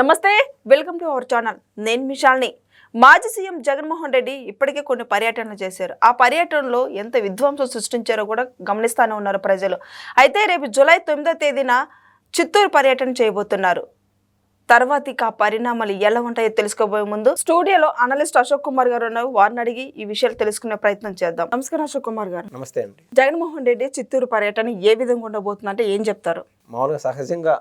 నమస్తే welcome to our channel. నేను మిషాల్ని మాజీ సీఎం జగన్మోహన్ రెడ్డి ఇప్పటికే కొన్ని పర్యటనలు చేశారు. ఆ పర్యటనలో ఎంత విధ్వంసం సృష్టించారో కూడా గమనిస్తానే ఉన్నారు ప్రజలు. అయితే రేపు జూలై తొమ్మిదో తేదీన చిత్తూరు పర్యటన చేయబోతున్నారు. తర్వాత ఇక పరిణామాలు ఎలా ఉంటాయో తెలుసుకోబోయే ముందు స్టూడియోలో అనలిస్ట్ అశోక్ కుమార్ గారు ఉన్నారు. వారిని అడిగి ఈ విషయాలు తెలుసుకునే ప్రయత్నం చేద్దాం. నమస్కారం అశోక్ కుమార్ గారు. నమస్తే అండి. జగన్మోహన్ రెడ్డి చిత్తూరు పర్యటన ఏ విధంగా ఉండబోతుంది అంటే ఏం చెప్తారు? మామూలుగా సహజంగా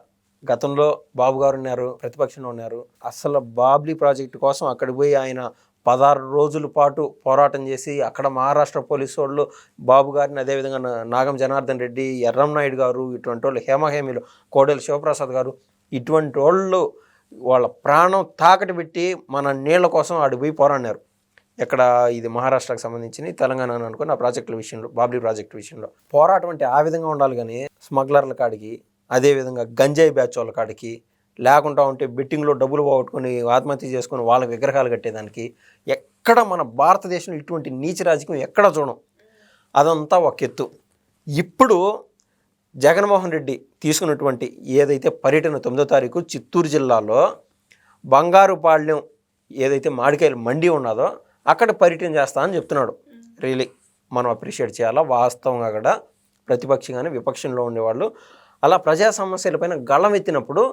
గతంలో బాబు గారు ఉన్నారు ప్రతిపక్షంలో ఉన్నారు. అసలు బాబ్లీ ప్రాజెక్టు కోసం అక్కడికి పోయి ఆయన పదహారు రోజుల పాటు పోరాటం చేసి అక్కడ మహారాష్ట్ర పోలీసు వాళ్ళు బాబు గారిని అదేవిధంగా నాగం జనార్దన్ రెడ్డి ఎర్రం నాయుడు గారు ఇటువంటి వాళ్ళు హేమహేమిలు కోడెల శివప్రసాద్ గారు ఇటువంటి వాళ్ళు వాళ్ళ ప్రాణం తాకటి పెట్టి మన నీళ్ళ కోసం అడిగి పోయి పోరాడినారు. ఎక్కడ ఇది మహారాష్ట్రకు సంబంధించి తెలంగాణ అని అనుకుని ఆ ప్రాజెక్టుల విషయంలో బాబ్లీ ప్రాజెక్టు విషయంలో. పోరాటం అంటే ఆ విధంగా ఉండాలి కానీ స్మగ్లర్ల కాడికి అదేవిధంగా గంజాయి బ్యాచ్ వాళ్ళ కాడికి లేకుండా ఉంటే బెట్టింగ్లో డబ్బులు పోగొట్టుకొని ఆత్మహత్య చేసుకొని వాళ్ళ విగ్రహాలు కట్టేదానికి ఎక్కడ మన భారతదేశంలో ఇటువంటి నీచ రాజకీయం ఎక్కడ చూడం? అదంతా ఒక ఎత్తు. ఇప్పుడు జగన్మోహన్ రెడ్డి తీసుకున్నటువంటి ఏదైతే పర్యటన తొమ్మిదో తారీఖు చిత్తూరు జిల్లాలో బంగారుపాళ్యం ఏదైతే మామిడికాయలు మండి ఉన్నదో అక్కడ పర్యటన చేస్తా అని చెప్తున్నాడు. రియలీ మనం అప్రిషియేట్ చేయాలా? వాస్తవంగా కూడా ప్రతిపక్షం కానీ విపక్షంలో ఉండేవాళ్ళు అలా ప్రజా సమస్యలపైన గళం ఎత్తినప్పుడు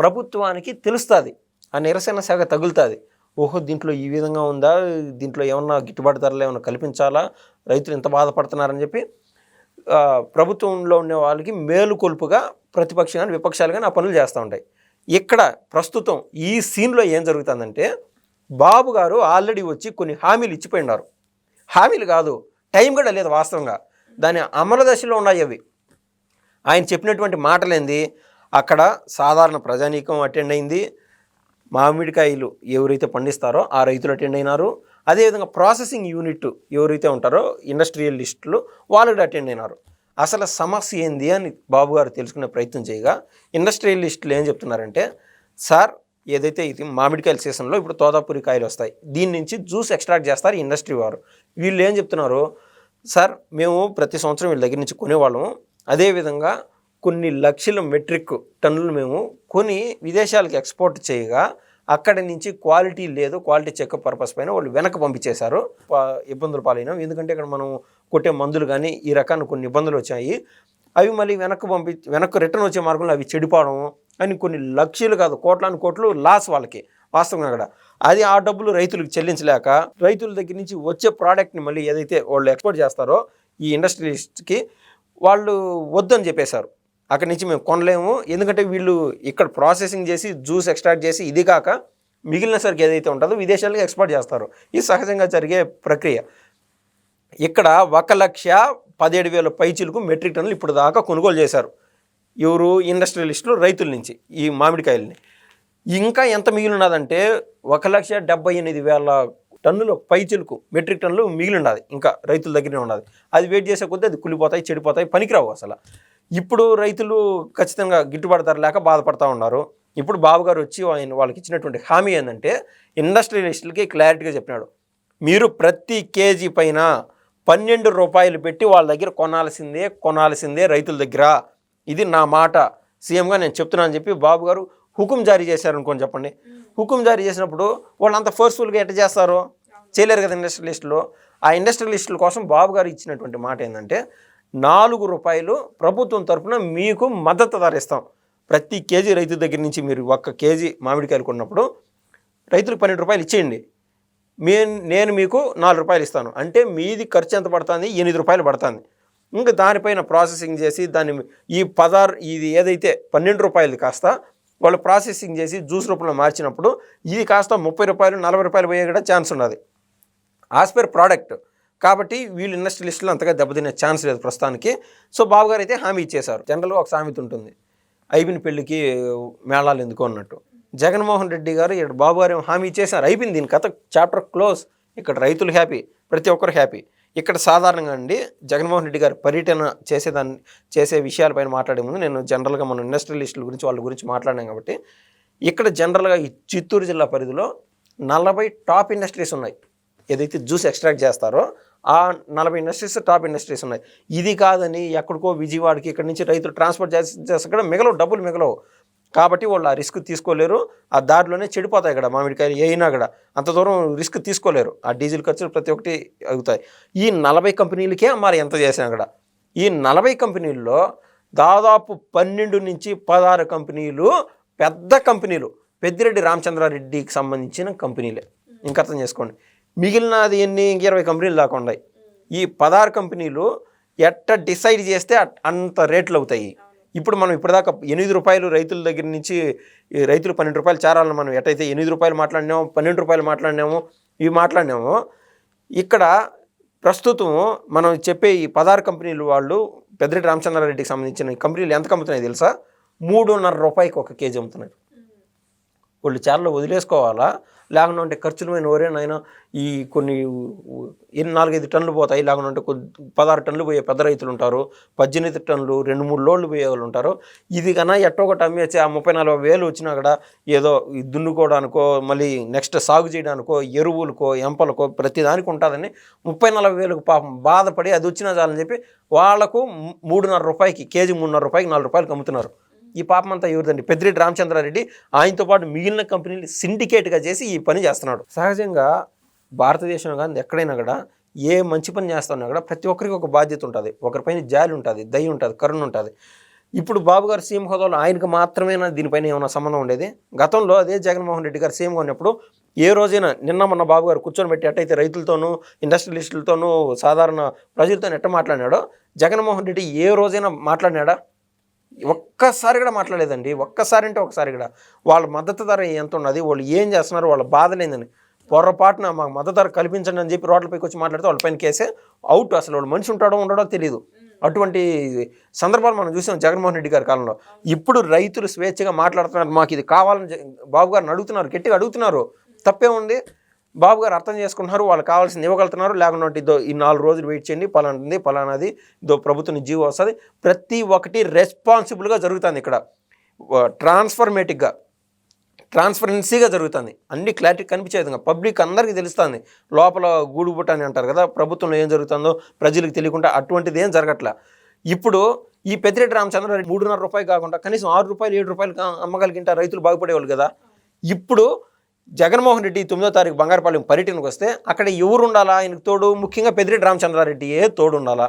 ప్రభుత్వానికి తెలుస్తుంది. ఆ నిరసన శాఖ తగులుతుంది. ఓహో దీంట్లో ఈ విధంగా ఉందా? దీంట్లో ఏమన్నా గిట్టుబాటు ధరలు ఏమైనా కల్పించాలా? రైతులు ఇంత బాధపడుతున్నారని చెప్పి ప్రభుత్వంలో ఉండే వాళ్ళకి మేలుకొల్పుగా ప్రతిపక్షం కానీ విపక్షాలు కానీ ఆ పనులు చేస్తూ ఉంటాయి. ఇక్కడ ప్రస్తుతం ఈ సీన్లో ఏం జరుగుతుందంటే బాబు గారు ఆల్రెడీ వచ్చి కొన్ని హామీలు ఇచ్చిపోయినారు. హామీలు కాదు టైం కూడా లేదు వాస్తవంగా. దాని అమలు దశలో ఉన్నాయి అవి. ఆయన చెప్పినటువంటి మాటలేంది? అక్కడ సాధారణ ప్రజానీకం అటెండ్ అయింది. మామిడికాయలు ఎవరైతే పండిస్తారో ఆ రైతులు అటెండ్ అయినారు. అదేవిధంగా ప్రాసెసింగ్ యూనిట్ ఎవరైతే ఉంటారో ఇండస్ట్రియలిస్టులు వాళ్ళు అటెండ్ అయినారు. అసలు సమస్య ఏంది అని బాబు గారు తెలుసుకునే ప్రయత్నం చేయగా ఇండస్ట్రియలిస్టులు ఏం చెప్తున్నారంటే సార్ ఏదైతే ఇది మామిడికాయల సీజన్లో ఇప్పుడు తోదాపురి కాయలు వస్తాయి దీని నుంచి జ్యూస్ ఎక్స్ట్రాక్ట్ చేస్తారు ఇండస్ట్రీ వారు. వీళ్ళు ఏం చెప్తున్నారు? సార్ మేము ప్రతి సంవత్సరం వీళ్ళ దగ్గర నుంచి కొనేవాళ్ళము. అదేవిధంగా కొన్ని లక్షల మెట్రిక్ టన్నులు మేము కొని విదేశాలకు ఎక్స్పోర్ట్ చేయగా అక్కడి నుంచి క్వాలిటీ లేదు క్వాలిటీ చెక్ పర్పస్ పైన వాళ్ళు వెనక పంపించేశారు. ఇబ్బందులు పాలైనాం. ఎందుకంటే ఇక్కడ మనం కొట్టే మందులు కానీ ఈ రకాన్ని కొన్ని ఇబ్బందులు వచ్చాయి. అవి మళ్ళీ వెనక్కి పంపి వెనక్కి రిటర్న్ వచ్చే మార్గంలో అవి చెడిపోవడం అని కొన్ని లక్షలు కాదు కోట్లాను కోట్లు లాస్ వాళ్ళకి వాస్తవంగా అక్కడ. అది ఆ డబ్బులు రైతులకు చెల్లించలేక రైతుల దగ్గర నుంచి వచ్చే ప్రోడక్ట్ని మళ్ళీ ఏదైతే వాళ్ళు ఎక్స్పోర్ట్ చేస్తారో ఈ ఇండస్ట్రీస్కి వాళ్ళు వద్దని చెప్పేశారు. అక్కడి నుంచి మేము కొనలేము. ఎందుకంటే వీళ్ళు ఇక్కడ ప్రాసెసింగ్ చేసి జ్యూస్ ఎక్స్ట్రాక్ట్ చేసి ఇది కాక మిగిలిన సరికి ఏదైతే ఉంటుందో విదేశాలకు ఎక్స్పోర్ట్ చేస్తారు. ఇది సహజంగా జరిగే ప్రక్రియ. ఇక్కడ ఒక లక్ష పదిహేడు వేల పైచీలకు మెట్రిక్ టన్నులు ఇప్పుడు దాకా కొనుగోలు చేశారు. ఎవరు? ఇండస్ట్రియలిస్టులు రైతుల నుంచి ఈ మామిడికాయల్ని. ఇంకా ఎంత మిగిలి ఉన్నదంటే ఒక లక్ష డెబ్బై ఎనిమిది వేల టన్నులు పై చిలుకు మెట్రిక్ టన్నులు మిగిలి ఉన్నది ఇంకా రైతుల దగ్గరే ఉన్నది అది వెయిట్ చేసే కొద్దీ అది కులిపోతాయి చెడిపోతాయి పనికిరావు అసలు. ఇప్పుడు రైతులు ఖచ్చితంగా గిట్టుబాటు ధర లేక బాధపడతా ఉన్నారు. ఇప్పుడు బాబు గారు వచ్చి ఆయన వాళ్ళకి ఇచ్చినటువంటి హామీ ఏంటంటే ఇండస్ట్రియలిస్టులకి క్లారిటీగా చెప్పినాడు. మీరు ప్రతి కేజీ పైన పన్నెండు రూపాయలు పెట్టి వాళ్ళ దగ్గర కొనాల్సిందే కొనాల్సిందే రైతుల దగ్గర. ఇది నా మాట. సీఎంగా నేను చెప్తున్నాను అని చెప్పి బాబు గారు హుకుం జారీ చేశారు అనుకోని చెప్పండి. హుకుం జారీ చేసినప్పుడు వాళ్ళు అంత ఫోర్స్ఫుల్గా ఎట్ట చేస్తారు? చేయలేరు కదా ఇండస్ట్రియలిస్టులు ఆ ఇండస్ట్రియలిస్టుల కోసం బాబు గారు ఇచ్చినటువంటి మాట ఏంటంటే నాలుగు రూపాయలు ప్రభుత్వం తరపున మీకు మద్దతు ధర ఇస్తాం ప్రతి కేజీ రైతు దగ్గర నుంచి మీరు ఒక్క కేజీ మామిడికాయలు కొన్నప్పుడు రైతులకు పన్నెండు రూపాయలు ఇచ్చేయండి. మీ నేను మీకు నాలుగు రూపాయలు ఇస్తాను. అంటే మీది ఖర్చు ఎంత పడుతుంది? ఎనిమిది రూపాయలు పడుతుంది. ఇంకా దానిపైన ప్రాసెసింగ్ చేసి దాన్ని ఈ పదార్ ఇది ఏదైతే పన్నెండు రూపాయలు కాస్త వాళ్ళు ప్రాసెసింగ్ చేసి జ్యూస్ రూపంలో మార్చినప్పుడు ఇది కాస్త ముప్పై రూపాయలు నలభై రూపాయలు పోయే కూడా ఛాన్స్ ఉన్నది. యాజ్ పర్ ప్రోడక్ట్ కాబట్టి వీళ్ళు ఇండస్ట్రియలిస్టులు అంతగా దెబ్బతినే ఛాన్స్ లేదు ప్రస్తుతానికి. సో బాబు గారు అయితే హామీ ఇచ్చేశారు. జనరల్గా ఒక సామెత ఉంటుంది. అయిపోయిన పెళ్ళికి మేళాలు ఎందుకు అన్నట్టు. జగన్మోహన్ రెడ్డి గారు ఇక్కడ బాబు గారు హామీ ఇచ్చేసారు అయిపోయింది దీని కథ. చాప్టర్ క్లోజ్ ఇక్కడ రైతులు హ్యాపీ ప్రతి ఒక్కరు హ్యాపీ ఇక్కడ సాధారణంగా అండి జగన్మోహన్ రెడ్డి గారు పర్యటన చేసేదాన్ని చేసే విషయాలపైన మాట్లాడే ముందు నేను జనరల్గా మన ఇండస్ట్రియలిస్టుల గురించి వాళ్ళ గురించి మాట్లాడాను కాబట్టి ఇక్కడ జనరల్గా ఈ చిత్తూరు జిల్లా పరిధిలో నలభై టాప్ ఇండస్ట్రీస్ ఉన్నాయి. ఏదైతే జ్యూస్ ఎక్స్ట్రాక్ట్ చేస్తారో ఆ నలభై ఇండస్ట్రీస్ టాప్ ఇండస్ట్రీస్ ఉన్నాయి. ఇది కాదని ఎక్కడికో విజయవాడకి ఇక్కడ నుంచి రైతులు ట్రాన్స్పోర్ట్ చేసి చేస్తే కూడా మిగలవు డబ్బులు మిగలవు. కాబట్టి వాళ్ళు ఆ రిస్క్ తీసుకోలేరు. ఆ దారిలోనే చెడిపోతాయి ఇక్కడ మామిడికాయలు అయినా కూడా. అంత దూరం రిస్క్ తీసుకోలేరు. ఆ డీజిల్ ఖర్చులు ప్రతి ఒక్కటి అవుతాయి ఈ నలభై కంపెనీలకే మరి ఎంత చేసాం అక్కడ ఈ నలభై కంపెనీల్లో దాదాపు పన్నెండు నుంచి పదహారు కంపెనీలు పెద్ద కంపెనీలు. పెద్దిరెడ్డి రామచంద్రారెడ్డికి సంబంధించిన కంపెనీలే. ఇంకా అర్థం చేసుకోండి. మిగిలినది ఎన్ని? ఇంక ఇరవై కంపెనీలు దాకా ఉన్నాయి. ఈ పదహారు కంపెనీలు ఎట్ట డిసైడ్ చేస్తే అంత రేట్లు అవుతాయి. ఇప్పుడు మనం ఇప్పటిదాకా ఎనిమిది రూపాయలు రైతుల దగ్గర నుంచి రైతులు పన్నెండు రూపాయలు చేరాలని మనం ఎట్టయితే ఎనిమిది రూపాయలు మాట్లాడినామో పన్నెండు రూపాయలు మాట్లాడినామో ఇవి మాట్లాడినామో ఇక్కడ ప్రస్తుతం మనం చెప్పే ఈ పదహారు కంపెనీలు వాళ్ళు పెద్దిరెడ్డి రామచంద్రారెడ్డికి సంబంధించిన కంపెనీలు ఎంత అమ్ముతున్నాయి తెలుసా? మూడున్నర రూపాయికి ఒక కేజీ అమ్ముతున్నారు. వాళ్ళు చాలలో వదిలేసుకోవాలా? లేకుండా ఉంటే ఖర్చులు పోయిన ఒరే నాయన ఈ కొన్ని ఎన్ని నాలుగైదు టన్నులు పోతాయి లేకుండా ఉంటే కొద్ది పదహారు టన్నులు పోయే పెద్ద రైతులు ఉంటారు పద్దెనిమిది టన్నులు రెండు మూడు లోడ్లు పోయే వాళ్ళు ఉంటారు. ఇది కన్నా ఎట్టో ఒకటి అమ్మేసి ఆ ముప్పై నలభై వేలు వచ్చినా కూడా ఏదో దున్నుకోవడానికో మళ్ళీ నెక్స్ట్ సాగు చేయడానికో ఎరువులకో ఎంపలకో ప్రతిదానికి ఉంటుందని ముప్పై నలభై వేలకు పాపం బాధపడి అది వచ్చినా చాలని చెప్పి వాళ్ళకు మూడున్నర రూపాయికి కేజీ మూడున్నర రూపాయికి నాలుగు రూపాయలకు అమ్ముతున్నారు. ఈ పాపం అంతా ఎవరిదండి? పెద్దిరెడ్డి రామచంద్రారెడ్డి ఆయనతో పాటు మిగిలిన కంపెనీలు సిండికేట్గా చేసి ఈ పని చేస్తున్నాడు. సహజంగా భారతదేశంలో కానీ ఎక్కడైనా కూడా ఏ మంచి పని చేస్తున్నా కూడా ప్రతి ఒక్కరికి ఒక బాధ్యత ఉంటుంది. ఒకరిపైన జాలి ఉంటుంది దయ ఉంటుంది కరుణ ఉంటుంది. ఇప్పుడు బాబు గారు సీఎం హోదాలో ఆయనకు మాత్రమేనా దీనిపైన ఏమైనా సంబంధం ఉండేది? గతంలో అదే జగన్మోహన్ రెడ్డి గారు సీఎంగా ఉన్నప్పుడు ఏ రోజైనా నిన్న మొన్న బాబు గారు కూర్చొని పెట్టి ఎట్టయితే రైతులతోనూ ఇండస్ట్రియలిస్టులతోనూ సాధారణ ప్రజలతో ఎట్ట మాట్లాడినాడో? జగన్మోహన్ రెడ్డి ఏ రోజైనా మాట్లాడినాడా? ఒక్కసారి కూడా మాట్లాడలేదండి. ఒక్కసారి అంటే ఒకసారి కూడా. వాళ్ళ మద్దతు ధర ఎంత ఉన్నది వాళ్ళు ఏం చేస్తున్నారు వాళ్ళ బాధలేందని పొరపాటున మాకు మద్దతు ధర కల్పించండి అని చెప్పి రోడ్లపైకి వచ్చి మాట్లాడితే వాళ్ళ పైన కేసే అవుట్. అసలు వాళ్ళు మనిషి ఉంటాడో ఉండడో తెలియదు అటువంటి సందర్భాలు మనం చూసాం జగన్మోహన్ రెడ్డి గారి కాలంలో. ఇప్పుడు రైతులు స్వేచ్ఛగా మాట్లాడుతున్నారు మాకు ఇది కావాలని బాబు గారిని అడుగుతున్నారు గట్టిగా అడుగుతున్నారు. తప్పే ఉంది బాబు గారు అర్థం చేసుకుంటున్నారు వాళ్ళు కావాల్సింది ఇవ్వగలుగుతున్నారు లేకుంటే ఇదో ఈ నాలుగు రోజులు వెయిట్ చేయండి పలానాది పలానాది ఇదో ప్రభుత్వం జీవో వస్తుంది. ప్రతి ఒక్కటి రెస్పాన్సిబుల్గా జరుగుతుంది ఇక్కడ. ట్రాన్స్ఫర్మేటిక్గా ట్రాన్స్పరెన్సీగా జరుగుతుంది. అన్ని క్లారిటీ కనిపించే విధంగా పబ్లిక్ అందరికీ తెలుస్తుంది. లోపల గూడుబుట్ట అని అంటారు కదా ప్రభుత్వంలో ఏం జరుగుతుందో ప్రజలకు తెలియకుండా అటువంటిది ఏం జరగట్లా. ఇప్పుడు ఈ పెద్దిరెడ్డి రామచంద్రారెడ్డి మూడున్నర రూపాయలు కాకుండా కనీసం ఆరు రూపాయలు ఏడు రూపాయలు కా- అమ్మగలిగింటే రైతులు బాగుపడేవాళ్ళు కదా. ఇప్పుడు జగన్మోహన్ రెడ్డి తొమ్మిదో తారీఖు బంగారపాలెం పర్యటనకు వస్తే అక్కడ ఎవరు ఉండాలా? ఆయనకు తోడు ముఖ్యంగా పెద్దిరెడ్డి రామచంద్రారెడ్డియే తోడు ఉండాలా?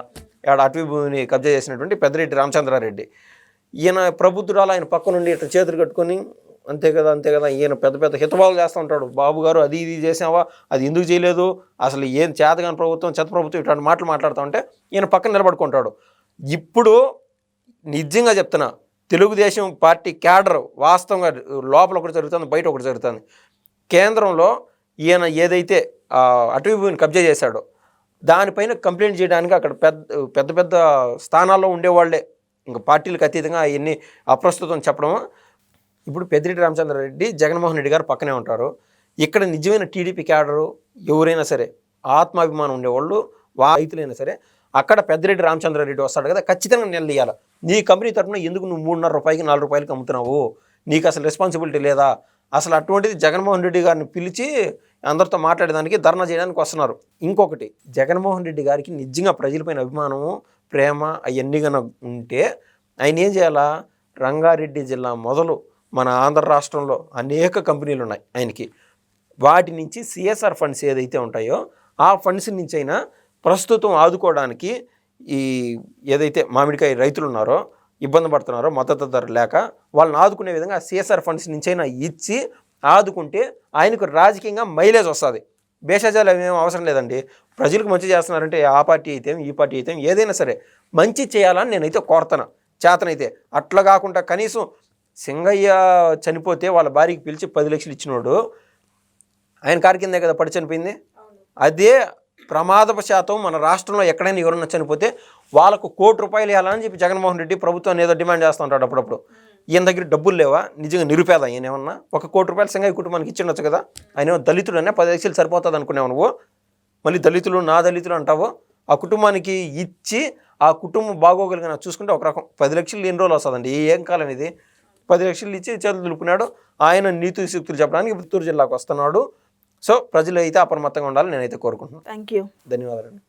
ఆడ అటవీ భూమిని కబ్జా చేసినటువంటి పెద్దిరెడ్డి రామచంద్రారెడ్డి. ఈయన ప్రబుద్ధురాలు ఆయన పక్క నుండి ఇట్లా చేతులు కట్టుకొని అంతే కదా అంతే కదా ఈయన పెద్ద పెద్ద హితబాలు చేస్తూ ఉంటాడు. బాబు గారు అది ఇది చేసావా? అది ఎందుకు చేయలేదు? అసలు ఏం చేతగాని ప్రభుత్వం చెత్త ప్రభుత్వం ఇట్లాంటి మాటలు మాట్లాడుతూ ఉంటే ఈయన పక్కన నిలబడుకుంటాడు. ఇప్పుడు నిజంగా చెప్తున్నా తెలుగుదేశం పార్టీ క్యాడర్ వాస్తవంగా లోపల ఒకటి జరుగుతుంది బయట ఒకటి జరుగుతుంది. కేంద్రంలో ఈయన ఏదైతే అటవీ భూమిని కబ్జా చేశాడో దానిపైన కంప్లైంట్ చేయడానికి అక్కడ పెద్ద పెద్ద పెద్ద స్థానాల్లో ఉండేవాళ్ళే ఇంకా పార్టీలకు అతీతంగా అవన్నీ అప్రస్తుతం చెప్పడం ఇప్పుడు పెద్దిరెడ్డి రామచంద్రారెడ్డి జగన్మోహన్ రెడ్డి గారు పక్కనే ఉంటారు. ఇక్కడ నిజమైన టీడీపీ క్యాడరు ఎవరైనా సరే ఆత్మాభిమానం ఉండేవాళ్ళు వా రైతులైనా సరే అక్కడ పెద్దిరెడ్డి రామచంద్రారెడ్డి వస్తాడు కదా ఖచ్చితంగా నిలదీయాలి. నీ కంపెనీ తరఫున ఎందుకు నువ్వు మూడున్నర రూపాయలకి నాలుగు రూపాయలకి అమ్ముతున్నావు? నీకు అసలు రెస్పాన్సిబిలిటీ లేదా? అసలు అటువంటిది జగన్మోహన్ రెడ్డి గారిని పిలిచి అందరితో మాట్లాడడానికి ధర్నా చేయడానికి వస్తున్నారు. ఇంకొకటి జగన్మోహన్ రెడ్డి గారికి నిజంగా ప్రజలపైన అభిమానము ప్రేమ అవన్నీ కనుక ఉంటే ఆయన ఏం చేయాలా? రంగారెడ్డి జిల్లా మొదలు మన ఆంధ్ర రాష్ట్రంలో అనేక కంపెనీలు ఉన్నాయి ఆయనకి. వాటి నుంచి సిఎస్ఆర్ ఫండ్స్ ఏదైతే ఉంటాయో ఆ ఫండ్స్ నుంచి అయినా ప్రస్తుతం ఆదుకోవడానికి ఈ ఏదైతే మామిడికాయ రైతులు ఉన్నారో ఇబ్బంది పడుతున్నారో మద్దతు ధర లేక వాళ్ళని ఆదుకునే విధంగా సిఎస్ఆర్ ఫండ్స్ నుంచి అయినా ఇచ్చి ఆదుకుంటే ఆయనకు రాజకీయంగా మైలేజ్ వస్తుంది. భేషజాలు ఏమేం అవసరం లేదండి. ప్రజలకు మంచి చేస్తున్నారంటే ఆ పార్టీ అయితే ఈ పార్టీ అయితే ఏదైనా సరే మంచి చేయాలని నేనైతే కోరుతాను చేతనైతే అట్లా కాకుండా కనీసం సింగయ్య చనిపోతే వాళ్ళ భార్యకి పిలిచి పది లక్షలు ఇచ్చినోడు ఆయన కారు కిందే కదా పడి చనిపోయింది? అదే ప్రమాదపు శాతం మన రాష్ట్రంలో ఎక్కడైనా ఎవరన్నా చనిపోతే వాళ్ళకు కోటి రూపాయలు ఇవ్వాలని చెప్పి జగన్మోహన్ రెడ్డి ప్రభుత్వాన్ని ఏదో డిమాండ్ చేస్తూ ఉంటాడు అప్పుడప్పుడు. ఈయన దగ్గర డబ్బులు లేవా? నిజంగా నిరుపేద ఈయన ఏమన్నా? ఒక కోటి రూపాయలు సింగయ్య కుటుంబానికి ఇచ్చిండొచ్చు కదా? ఆయన ఏమో దళితుడనే పది లక్షలు సరిపోతుంది అనుకునేవు నువ్వు? మళ్ళీ దళితులు నా దళితులు అంటావు. ఆ కుటుంబానికి ఇచ్చి ఆ కుటుంబం బాగోగలిగిన చూసుకుంటే ఒక రకం. పది లక్షలు ఎన్ని రోజులు వస్తుందండి? ఏం కాలం ఇది? పది లక్షలు ఇచ్చి చేతులు దులుపుకున్నాడు. ఆయన నీతి సూక్తులు చెప్పడానికి పుత్తూరు జిల్లాకు వస్తున్నాడు. సో ప్రజలు అయితే అప్రమత్తంగా ఉండాలని నేనైతే కోరుకుంటున్నాను. థ్యాంక్ యూ ధన్యవాదాలు.